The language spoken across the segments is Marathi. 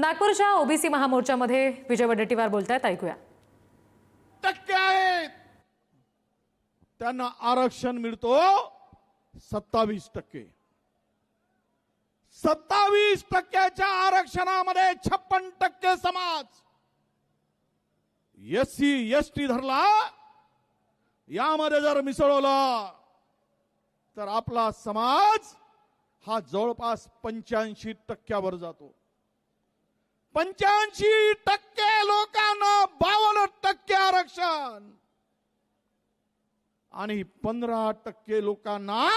नागपूरच्या ओबीसी महामोर्चामध्ये विजय वडेट्टीवार बोलतायत ऐकूया. टक्के आहेत. त्यांना आरक्षण मिळतो सत्तावीस टक्के. सत्तावीस टक्क्याच्या आरक्षणामध्ये छप्पन टक्के समाज. एस सी एस टी धरला यामध्ये जर मिसळवलं तर आपला समाज हा जवळपास पंच्याऐंशी टक्क्यावर जातो. पंच्याऐंशी टक्के लोकांना बावन्न टक्के आरक्षण. आणि पंधरा टक्के लोकांना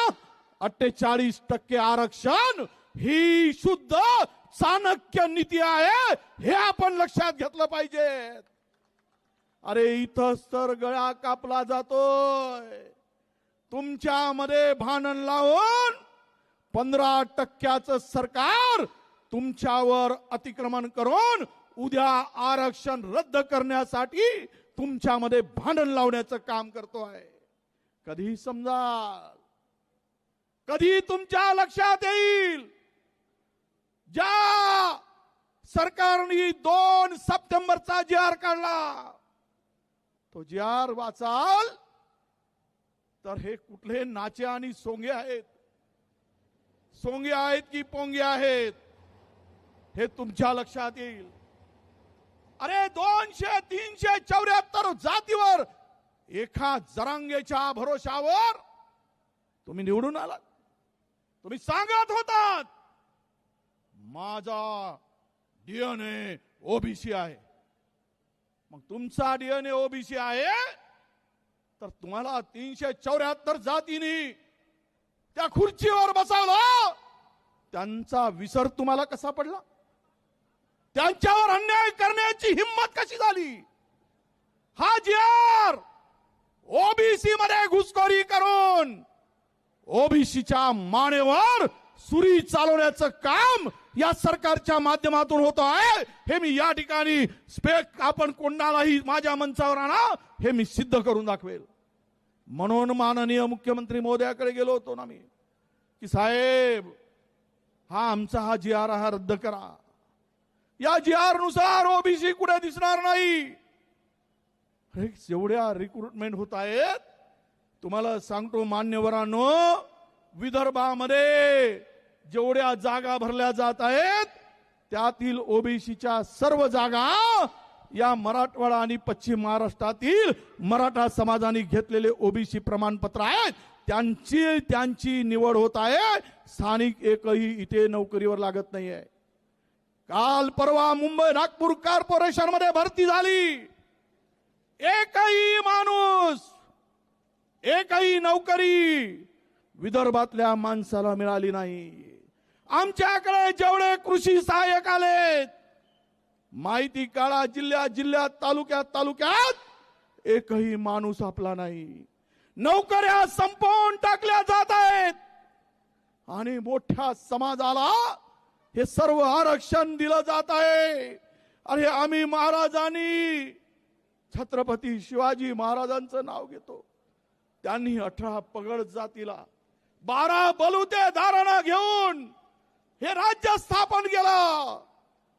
अठ्ठेचाळीस टक्के आरक्षण. ही शुद्ध चाणक्य नीती आहे हे आपण लक्षात घेतलं पाहिजे. अरे इथंच तर गळा कापला जातोय. तुमच्यामध्ये भांडण लावून पंधरा टक्क्याचं सरकार तुमच्यावर अतिक्रमण करून उद्या आरक्षण रद्द करण्यासाठी तुमच्यामध्ये भांडण लावण्याचं काम करतो आहे. कधी समजा कधी तुमच्या लक्षात येईल. ज्या सरकारने दोन सप्टेंबरचा जी आर काढला तो जी आर वाचाल तर हे कुठले नाचे आणि सोंगे आहेत? सोंगे आहेत की पोंगे आहेत? हे तुमच्या लक्षात येईल. अरे दोनशे तीनशे चौऱ्याहत्तर जातीवर एका जरांगेच्या भरोशावर तुम्ही निवडून आलात. तुम्ही सांगत होतात माझा डीएनए ओबीसी आहे. मग तुमचा डीएनए ओबीसी आहे तर तुम्हाला तीनशे चौऱ्याहत्तर जातीनी त्या खुर्चीवर बसवलं. त्यांचा विसर तुम्हाला कसा पडला? त्यांच्यावर अन्याय करण्याची हिंमत कशी झाली? हा जी आर ओबीसी मध्ये घुसखोरी करून ओबीसीच्या मानेवर सुरी चालवण्याचं काम या सरकारच्या माध्यमातून होत आहे. हे मी या ठिकाणी स्पेक आपण कोणालाही माझ्या मंचावर आणा हे मी सिद्ध करून दाखवेल. म्हणून माननीय मुख्यमंत्री मोदयाकडे गेलो होतो ना मी की साहेब हा आमचा हा जी आर हा रद्द करा. या जी आरनुसार ओबीसी कुठे दिसणार नाही. अरे जेवढ्या रिक्रुटमेंट होत आहेत तुम्हाला सांगतो मान्यवरांनो विदर्भामध्ये जेवढ्या जागा भरल्या जात आहेत त्यातील ओबीसीच्या सर्व जागा या मराठवाडा आणि पश्चिम महाराष्ट्रातील मराठा समाजाने घेतलेले ओबीसी प्रमाणपत्र आहेत. त्यांची त्यांची निवड होत आहे. स्थानिक एकही इथे नोकरीवर लागत नाही आहे काल परवा मुंबई नागपूर कॉर्पोरेशनमध्ये भरती झाली. एकही माणूस एकही नोकरी विदर्भातल्या माणसाला मिळाली नाही. आमच्याकडे जेवढे कृषी सहाय्यक आलेत माहिती काळा जिल्ह्यात जिल्ह्यात तालुक्यात तालुक्यात. एकही माणूस आपला नाही. नोकऱ्या संपवून टाकल्या जात आहेत. आणि मोठ्या समाजाला हे सर्व आरक्षण दिलं जात आहे. अरे आम्ही महाराजांनी छत्रपती शिवाजी महाराजांचं नाव घेतो. त्यांनी अठरा पगड जातीला बारा बलुते धारणा घेऊन हे राज्य स्थापन केलं.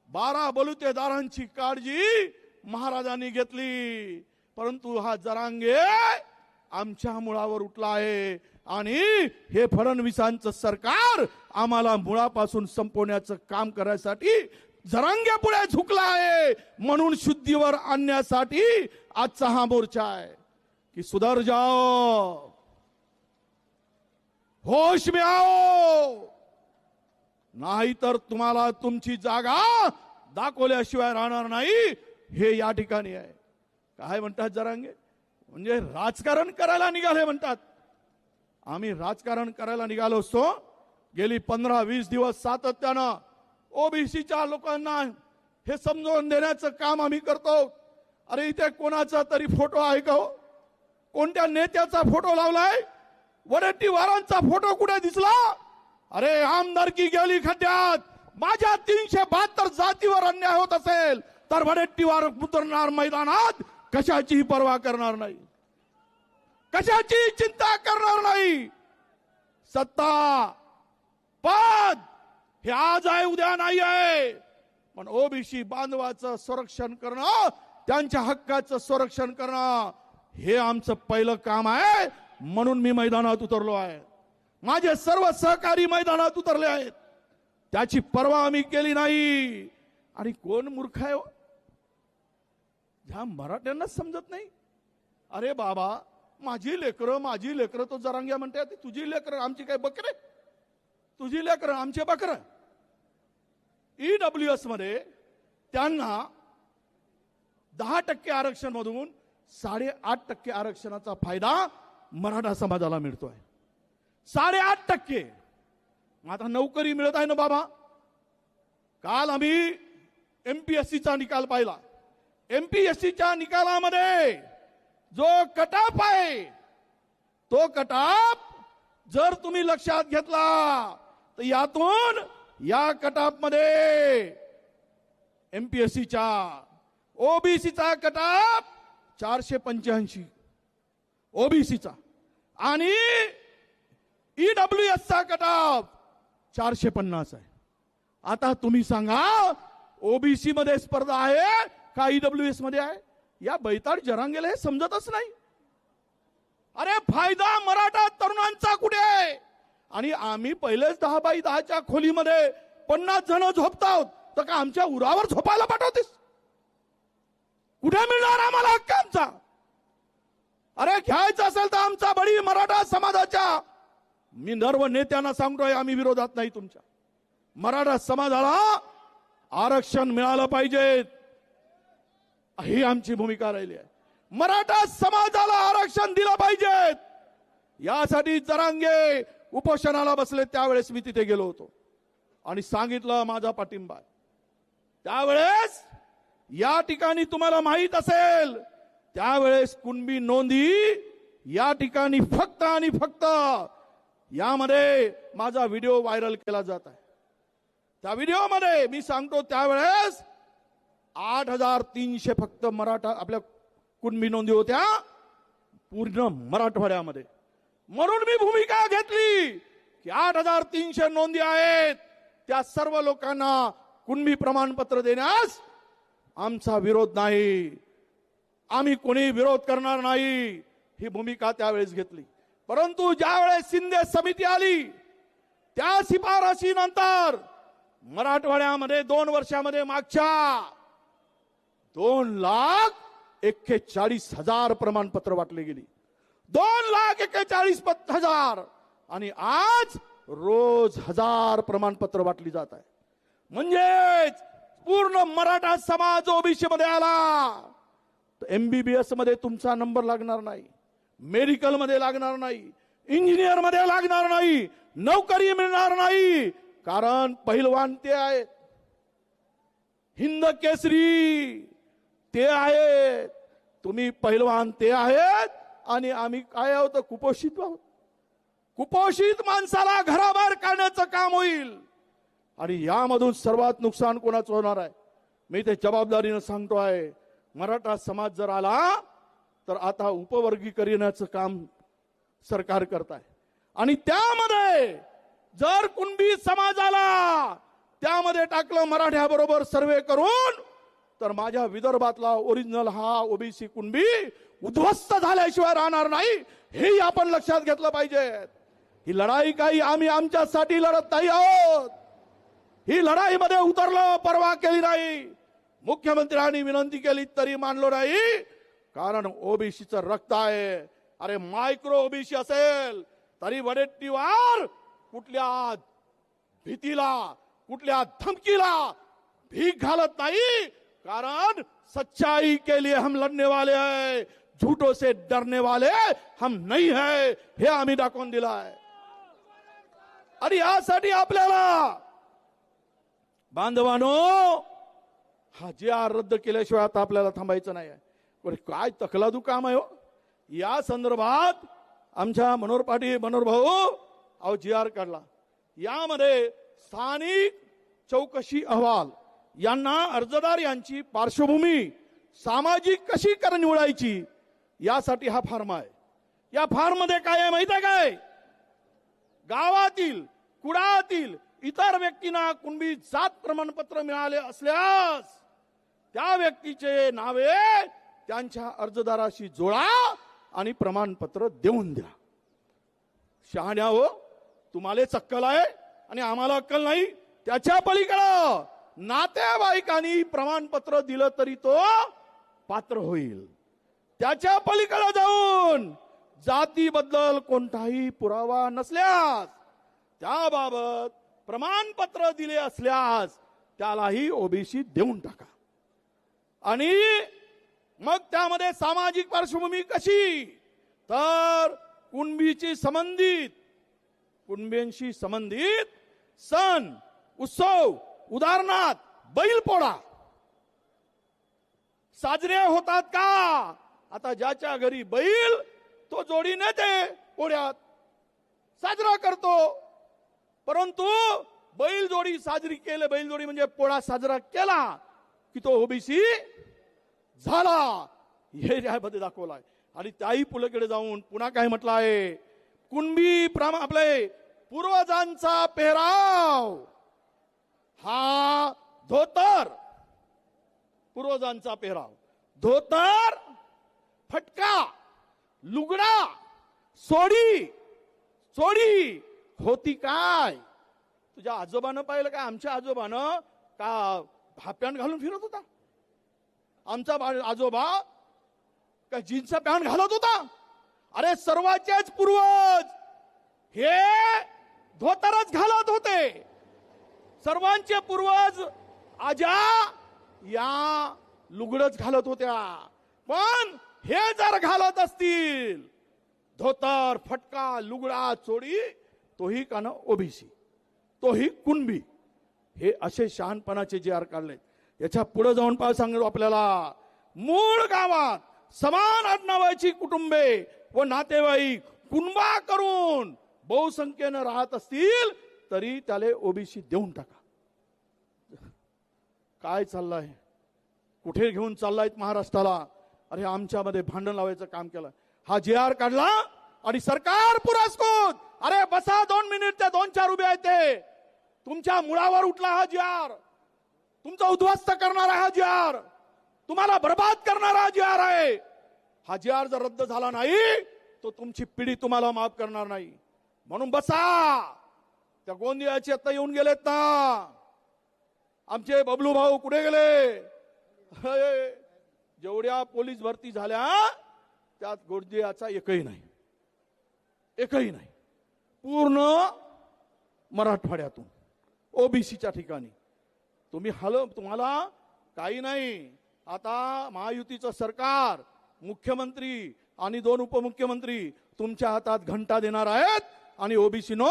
बारा बलुतेदारांची काळजी महाराजांनी घेतली. परंतु हा जरांगे आमच्या मुळावर उठला आहे. आणि हे फडणवीसांचं सरकार आम्हाला मुळापासून संपवण्याचं काम करायसाठी जरांगे पुढे झुकला आहे. म्हणून शुद्धीवर आणण्यासाठी आजचा हा मोर्चा आहे. की सुधर जाओ. होश में आओ नाहीतर तुम्हाला तुमची जागा दाखवल्याशिवाय राहणार नाही. हे या ठिकाणी आहे. काय म्हणतात जरांगे? म्हणजे राजकारण करायला निघाले म्हणतात. आम्ही राजकारण करायला निघालो असतो. गेली पंधरा वीस दिवस सातत्यानं ओबीसीच्या लोकांना हे समजून देण्याचं काम आम्ही करतो. अरे इथे कोणाचा तरी फोटो आहे का हो? कोणत्या नेत्याचा फोटो लावलाय? वडट्टीवारांचा फोटो कुठे दिसला? अरे आमदारकी गेली खड्ड्यात. माझ्या तीनशे बहात्तर जातीवर अन्याय होत असेल तर वडट्टीवार उतरणार मैदानात. कशाचीही पर्वा करणार नाही. कशाची चिंता करणार नाही? सत्ता पद हे आज आहे उद्या नाही आहे. पण ओबीसी बांधवाचं संरक्षण करणं त्यांच्या हक्काचं संरक्षण करणं हे आमचं पहिलं काम आहे. म्हणून मी मैदानात उतरलो आहे. माझे सर्व सहकारी मैदानात उतरले आहेत. त्याची पर्वा आम्ही केली नाही. आणि कोण मूर्ख आहे हो? ह्या मराठ्यांनाच समजत नाही. अरे बाबा माझी लेकरं माझी लेकरं तो जरांग्या म्हणते ती तुझी लेकरं आमची काय बकरे तुझी लेकरं आमचे बकरं डब्ल्यू एसमध्ये त्यांना दहा टक्के आरक्षण मधून साडेआठ टक्के आरक्षणाचा फायदा मराठा समाजाला मिळतोय. साडेआठ टक्के. मग आता नोकरी मिळत आहे ना बाबा? काल आम्ही एमपीएससीचा निकाल पाहिला. एमपीएससीच्या निकालामध्ये जो कटाप आहे तो कटाप जर तुम्ही लक्षात घेतला तर यातून या कटापमध्ये एमपीएससीच्या ओबीसीचा कटाप चारशे पंच्याऐंशी. ओबीसीचा आणि ईडब्ल्यू एसचा कटाप चारशे पन्नास आहे. आता तुम्ही सांगा ओबीसी मध्ये स्पर्धा आहे का ईडब्ल्यू एसमध्ये आहे? या बैताड जरांगेला हे समजतच नाही. अरे फायदा मराठा तरुणांचा कुठे आहे? आणि आम्ही पहिलेच दहा बाय दहाच्या खोलीमध्ये पन्नास जण झोपताव तर का आमच्या उरावर झोपायला पाठवतेस? कुठे मिळणार आम्हाला हक्क आमचा? अरे घ्यायचं असेल तर आमचा बळी मराठा समाजाच्या. मी नर्व नेत्यांना सांगतोय आम्ही विरोधात नाही तुमच्या. मराठा समाजाला आरक्षण मिळालं पाहिजे. ही आमची भूमिका राहिली आहे. मराठा समाजाला आरक्षण दिलं पाहिजे यासाठी जरांगे उपोषणाला बसले त्यावेळेस मी तिथे गेलो होतो. आणि सांगितलं माझा पाठिंबा त्यावेळेस या ठिकाणी तुम्हाला माहीत असेल त्यावेळेस कुणबी नोंदी या ठिकाणी फक्त आणि फक्त यामध्ये माझा व्हिडिओ व्हायरल केला जात आहे. त्या व्हिडिओमध्ये मी सांगतो त्यावेळेस आठ हजार तीनशे फक्त मराठा आपल्या कुणबी नोंदी होत्या पूर्ण मराठवाड्यामध्ये. म्हणून मी भूमिका घेतली की आठ हजार तीनशे नोंदी आहेत. त्या सर्व लोकांना कुणबी प्रमाणपत्र देण्यास आमचा विरोध नाही. आम्ही कोणी विरोध करणार नाही ही भूमिका त्यावेळेस घेतली. परंतु ज्यावेळेस शिंदे समिती आली त्या शिफारशीनंतर मराठवाड्यामध्ये दोन वर्षामध्ये मागच्या दोन लाख एक्केचाळीस हजार प्रमाणपत्र वाटले गेली. दोन लाख एक्केचाळीस हजार. आणि आज रोज हजार प्रमाणपत्र वाटली जात आहे. म्हणजेच पूर्ण मराठा समाज ओबीसी मध्ये आला एमबीबीएसमध्ये तुमचा नंबर लागणार नाही. मेडिकलमध्ये लागणार नाही. इंजिनियरमध्ये लागणार नाही. नोकरी मिळणार नाही. कारण पहिलवान ते आहेत. हिंद केसरी. ते आहेत. तुम्ही पहिलवान ते आहेत. आणि आम्ही काय आहोत? कुपोषित आहोत. कुपोषित माणसाला घराबाहेर काढण्याचं काम होईल. आणि यामधून सर्वात नुकसान कोणाचं होणार आहे? मी ते जबाबदारीनं सांगतो आहे. मराठा समाज जर आला तर आता उपवर्गीकरणाचं काम सरकार करत आहे. आणि त्यामध्ये जर कुणबी समाजाला त्यामध्ये टाकलं मराठ्याबरोबर सर्वे करून तर माझ्या विदर्भातला ओरिजिनल हा ओबीसी कुणबी उद्ध्वस्त झाल्याशिवाय राहणार नाही. हेही आपण लक्षात घेतलं पाहिजे. ही लढाई काही आम्ही आमच्यासाठी लढत नाही आहोत. ही लढाईमध्ये उतरलो परवा केली नाही. मुख्यमंत्र्यांनी विनंती केली तरी मानलो नाही. कारण ओबीसीचं रक्त आहे. अरे मायक्रो ओबीसी असेल तरी वडेट्टीवार कुठल्या भीतीला कुठल्या धमकीला भीक घालत नाही. कारण सच्चाई के लिए हम लड़ने वाले हैं। झूठों से डरने वाले हम नहीं है। हे आम्ही दाखवून दिलं आहे आणि यासाठी आपल्याला बांधवानो हा जे आर रद्द केल्याशिवाय आता आपल्याला थांबायचं नाही आहे काय तकलादू काम आहे हो? या संदर्भात आमच्या मनोहर पाटील मनोहर भाऊ अहो जी आर काढला. यामध्ये स्थानिक चौकशी अहवाल यांना अर्जदार यांची पार्श्वभूमी सामाजिक कशी कर निवडायची यासाठी हा फार्म आहे. या फार्ममध्ये काय आहे माहिती आहे काय? गावातील कुडातील इतर व्यक्तींना कुणबी जात प्रमाणपत्र मिळाले असल्यास त्या व्यक्तीचे नावे त्यांच्या अर्जदाराशी जोडा आणि प्रमाणपत्र देऊन द्या. शहाण्या हो तुम्हाला अक्कल आहे आणि आम्हाला अक्कल नाही त्याच्या पलीकडं नातेवाईकांनी प्रमाणपत्र दिलं तरी तो पात्र होईल. त्याच्या पलीकडे जाऊन जातीबद्दल कोणताही पुरावा नसल्यास त्याबाबत प्रमाणपत्र दिले असल्यास त्यालाही ओबीसी देऊन टाका. आणि मग त्यामध्ये सामाजिक पार्श्वभूमी कशी? तर कुणबीची संबंधित कुणबींशी संबंधित सण उत्सव उदाहरणार्थ बैलपोळा साजरे होतात का? आता ज्याच्या घरी बैल तो जोडी नेते पोळ्यात साजरा करतो. परंतु बैल जोडी साजरी केले बैल जोडी म्हणजे पोळा साजरा केला की तो ओबीसी झाला. हे मध्ये दाखवलाय. आणि त्याही पुलकडे जाऊन पुन्हा काय म्हटलं आहे कुणबी प्रमा आपले पूर्वजांचा पेहराव. हा धोतर. पूर्वजांचा पेहराव. धोतर फटका लुगडा सोडी. सोडी होती काय? तुझ्या आजोबानं पाहिलं काय? आमच्या आजोबानं का हा पॅन्ट घालून फिरत होता? आमचा आजोबा का जीन्सचा पॅन्ट घालत होता? अरे सर्वांचेच पूर्वज हे धोतरच घालत होते. सर्वांचे पूर्वज आजा या लुगडच घालत होत्या. पण हे जर घालत असतील धोतर फटका लुगडा चोडी तोही कान ओबीसी तोही कुणबी. हे असे शहाणपणाचे जे आर काढले याच्यापुढे जाऊन पाय सांगतो आपल्याला. मूळ गावात समान आडनावाची कुटुंबे व नातेवाईक कुणबा करून बहुसंख्येनं राहत असतील तरी त्याला ओबीसी देऊन टाका. काय चाललंय? कुठे घेऊन चाललाय महाराष्ट्राला? अरे आमच्यामध्ये भांडण लावायचं काम केलं. हा जे आर काढला आणि सरकार पुरस्कृत. अरे बसा दोन मिनिट त्या दोन चार उभे आहेत ते. तुमच्या मुळावर उठला हा जी आर. तुमचा उद्ध्वस्त करणारा हा जी आर. तुम्हाला बर्बाद करणारा हा जी आर आहे. हा जी आर जर रद्द झाला नाही तो तुमची पिढी तुम्हाला माफ करणार नाही. म्हणून बसा. त्या गोंदियाचे आता येऊन गेलेत ना. आमचे बबलू भाऊ कुठे गेले? जेवढ्या पोलीस भरती झाल्या त्यात गोंदियाचा एकही नाही. एकही नाही. पूर्ण मराठवाड्यातून ओबीसीच्या ठिकाणी. तुम्ही हल तुम्हाला काही नाही. आता महायुतीचं सरकार मुख्यमंत्री आणि दोन उपमुख्यमंत्री तुमच्या हातात घंटा देणार आहेत. आणि ओबीसीनो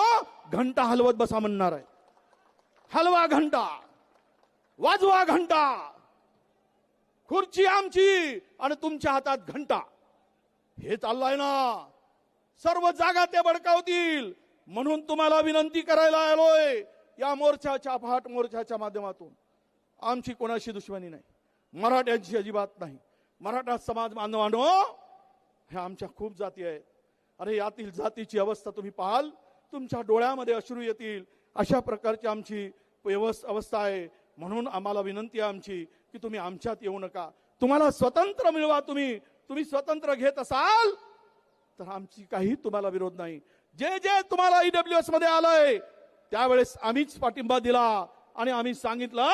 घंटा हलवत बसा म्हणणार आहे. हलवा घंटा वाजवा घंटा खुर्ची आमची आणि तुमच्या हातात घंटा. हे चाललंय ना. सर्व जागा ते बडकावतील म्हणून तुम्हाला विनंती करायला आलोय या मोर्चाच्या फाट मोर्चाच्या माध्यमातून. आमची कोणाशी दुश्मनी नाही. मराठ्यांची अजिबात नाही. मराठा समाज बांधवानो हे आमच्या खूप जाती आहेत. अरे यातील जातीची अवस्था तुम्ही पाहाल तुमच्या डोळ्यामध्ये अश्रू येतील. अशा प्रकारची आमची व्यवस्थ अवस्था आहे. म्हणून आम्हाला विनंती आहे आमची की तुम्ही आमच्यात येऊ नका. तुम्हाला स्वतंत्र मिळवा तुम्ही. तुम्ही स्वतंत्र घेत असाल तर आमची काही तुम्हाला विरोध नाही. जे जे तुम्हाला ईडब्ल्यू एसमध्ये आलंय त्यावेळेस आम्हीच पाठिंबा दिला. आणि आम्ही सांगितलं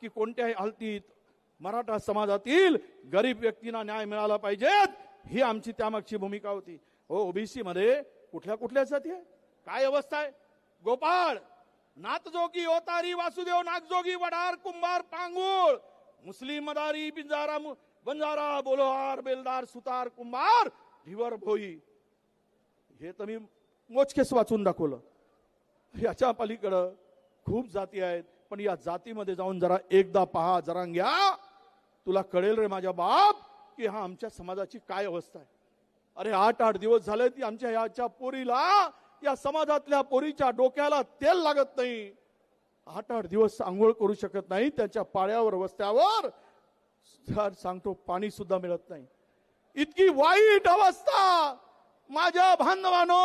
की कोणत्याही हालतीत मराठा समाजातील गरीब व्यक्तींना न्याय मिळाला पाहिजेत ही आमची त्यामागची भूमिका होती. हो ओबीसी मध्ये कुठल्या कुठल्या जाती आहे? काय अवस्था आहे? गोपाळ नाथजोगी ओतारी वासुदेव नागजोगी वडार कुंभार पांगुळ मुस्लिम मदारी पिंजारा बंजारा बोलोहार बेलदार सुतार कुंभार ढिवर भोई. हे तर मी मोजकेस वाचून दाखवलं. याच्या पलीकडं खूप जाती आहेत पण या जातीमध्ये जाऊन जरा एकदा पहा जरा घ्या. तुला कळेल रे माझ्या बाप की हा आमच्या समाजाची काय अवस्था आहे. अरे आठ आठ दिवस झाले ती आमच्या याच्या पोरीला या समाजातल्या पोरीच्या डोक्याला तेल लागत नाही. आठ आठ दिवस आंघोळ करू शकत नाही त्याच्या पाळ्यावर वस्त्यावर. सांगतो पाणी सुद्धा मिळत नाही. इतकी वाईट अवस्था माझ्या बांधवानो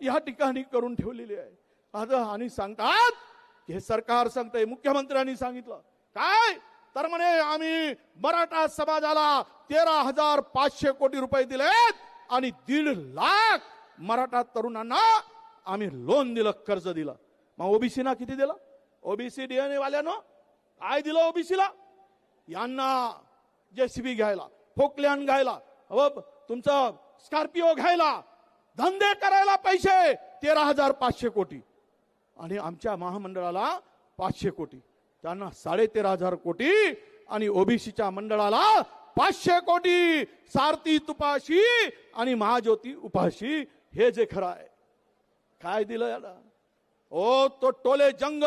या ठिकाणी करून ठेवलेली आहे. आता आणि सांगतात हे सरकार सांगतंय मुख्यमंत्र्यांनी सांगितलं. काय? तर म्हणे आम्ही मराठा समाजाला तेरा हजार पाचशे कोटी रुपये दिलेत आणि दीड लाख मराठा तरुणांना आम्ही लोन दिलं कर्ज दिलं. मग ओबीसीना किती दिलं? ओबीसी डीएनए वाल्यानं काय दिलं ओबीसीला? यांना जेसीबी घ्यायला फोकल्यान घ्यायला तुमचं स्कॉर्पिओ घ्यायला धंदे करायला पैसे तेरा हजार पाचशे कोटी. आणि आमच्या महामंडळाला पाचशे कोटी. त्यांना साडेतेरा हजार कोटी आणि ओबीसीच्या मंडळाला पाचशे कोटी. सारथी तुपाशी आणि महाज्योती उपाशी. हे जे खरं आहे. काय दिलं याला? ओ तो टोले जंग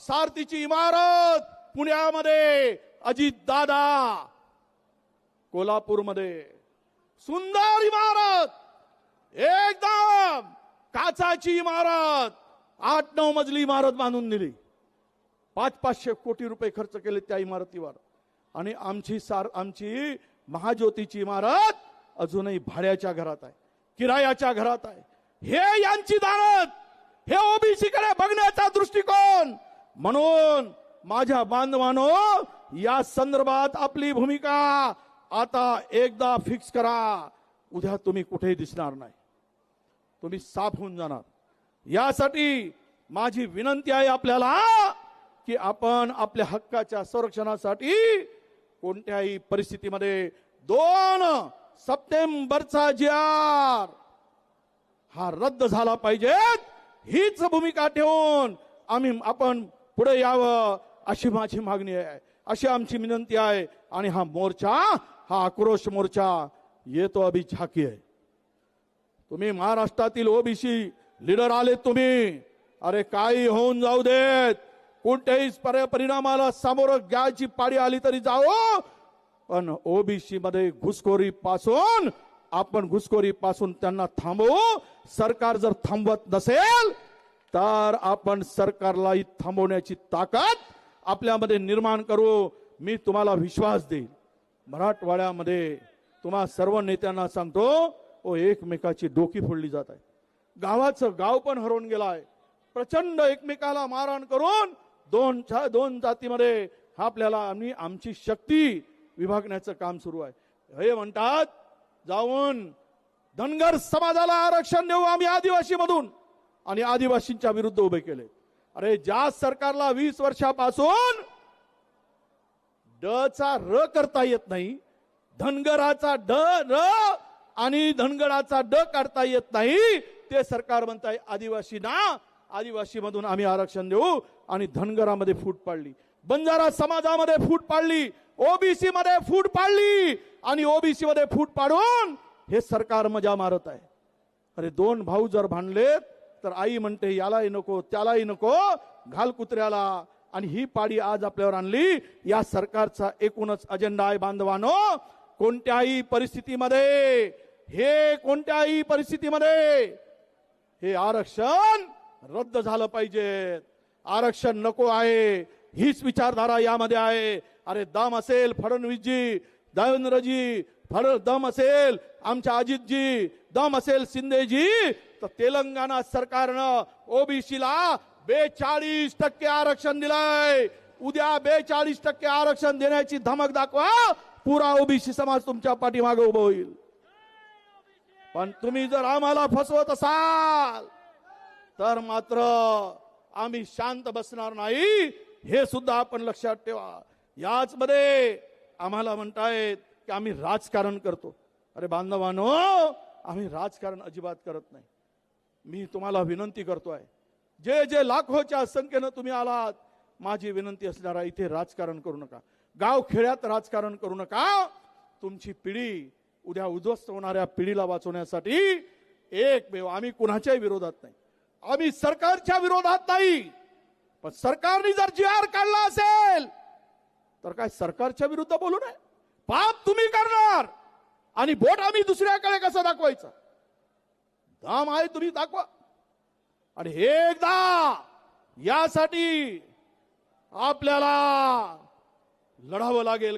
सारथीची इमारत पुण्यामध्ये. अजित दादा. कोल्हापूरमध्ये. सुंदर इमारत. एकदम काचाची इमारत. आठ नऊ मजली इमारत बांधून दिली. पाच पाचशे कोटी रुपये खर्च केले त्या इमारतीवर. आणि आमची सार आमची महाज्योतीची इमारत अजूनही भाड्याच्या घरात आहे किरायाच्या घरात आहे. हे यांची दानत हे ओबीसीकडे बघण्याचा दृष्टिकोन म्हणून माझ्या बांधवानो या संदर्भात आपली भूमिका आता एकदा फिक्स करा. उद्या तुम्ही कुठेही दिसणार नाही. तुम्ही साफ होऊन जाणार. यासाठी माझी विनंती आहे आपल्याला की आपण आपल्या हक्काच्या संरक्षणासाठी कोणत्याही परिस्थितीमध्ये दोन सप्टेंबरचा जी आर हा रद्द झाला पाहिजे. हीच भूमिका ठेवून आम्ही आपण पुढे यावं अशी माझी मागणी आहे. अशी आमची विनंती आहे आणि हा मोर्चा हा आक्रोश मोर्चा येतो अभि झाकी आहे. तुम्ही महाराष्ट्रातील ओबीसी लीडर आले तुम्ही. अरे काही होऊन जाऊ देत. कोणत्याही परिणामाला सामोरं घ्यायची पाळी आली तरी जाओ पण ओबीसी मध्ये घुसखोरी पासून आपण घुसखोरी पासून त्यांना थांबवू. सरकार जर थांबवत नसेल तर आपण सरकारलाही थांबवण्याची ताकद आपल्यामध्ये निर्माण करू. मी तुम्हाला विश्वास देईल मराठवाड्यामध्ये तुम्हा सर्व नेत्यांना सांगतो ओ एकमेकाची डोकी फोडली जात आहे. गावाचं गाव पण हरवून गेला आहे. प्रचंड एकमेकाला मारहाण करून दोन चार दोन जातीमध्ये आपल्याला आम्ही आमची शक्ती विभागण्याचं काम सुरू आहे. हे म्हणतात जाऊन धनगर समाजाला आरक्षण देऊ आम्ही आदिवासी मधून आणि आदिवासींच्या विरुद्ध उभे केले. अरे ज्या सरकारला वीस वर्षापासून ड चा र करता येत नाही धनगराचा ड र आणि धनगराचा ड काढता येत नाही ते सरकार म्हणताय आदिवासी ना आदिवासीमधून आम्ही आरक्षण देऊ आणि धनगरामध्ये फूट पाडली. बंजारा समाजामध्ये फूट पाडली. ओबीसी मध्ये फूट पाडली. आणि ओबीसी मध्ये फूट पाडून हे सरकार मजा मारत आहे. अरे दोन भाऊ जर भांडलेत तर आई म्हणते यालाही नको त्यालाही नको घाल कुत्र्याला. आणि ही पाडी आज आपल्यावर आणली. या सरकारचा एकूणच अजेंडा आहे बांधवानो कोणत्याही परिस्थितीमध्ये हे कोणत्याही परिस्थितीमध्ये हे आरक्षण रद्द झालं पाहिजे. आरक्षण नको आहे. हीच विचारधारा यामध्ये आहे. अरे दम असेल फडणवीसजी देवेंद्रजी फड दम असेल आमच्या अजितजी दम असेल शिंदेजी तर तेलंगणा सरकारनं ओबीसीला बेचाळीस टक्के आरक्षण दिलंय. उद्या बेचाळीस टक्के आरक्षण देण्याची धमक दाखवा. पुरा ओबीसी समाज तुमच्या पाठीमागे उभं होईल. पण तुम्ही जर आम्हाला फसवत असाल तर मात्र आम्ही शांत बसणार नाही हे सुद्धा आपण लक्षात ठेवा. याच मध्ये आम्हाला म्हणतायत की आम्ही राजकारण करतो. अरे बांधवानो आम्ही राजकारण अजिबात करत नाही. मी तुम्हाला विनंती करतोय जे जे लाखोच्या संख्येनं तुम्ही आलात माझी विनंती असणारा इथे राजकारण करू नका. गाव खेड्यात राजकारण करू नका. तुमची पिढी उद्या उद्ध्वस्त होणाऱ्या पिढीला वाचवण्यासाठी एकमेव आम्ही कुणाच्याही विरोधात नाही. आम्ही सरकारच्या विरोधात नाही पण सरकारने जर जी आर काढला असेल तर काय सरकारच्या विरुद्ध बोलू नये? पाप तुम्ही करणार आणि बोट आम्ही दुसऱ्याकडे कसं दाखवायचं? दाम आहे तुम्ही दाखवा. आणि हे एकदा यासाठी आपल्याला लढावं लागेल.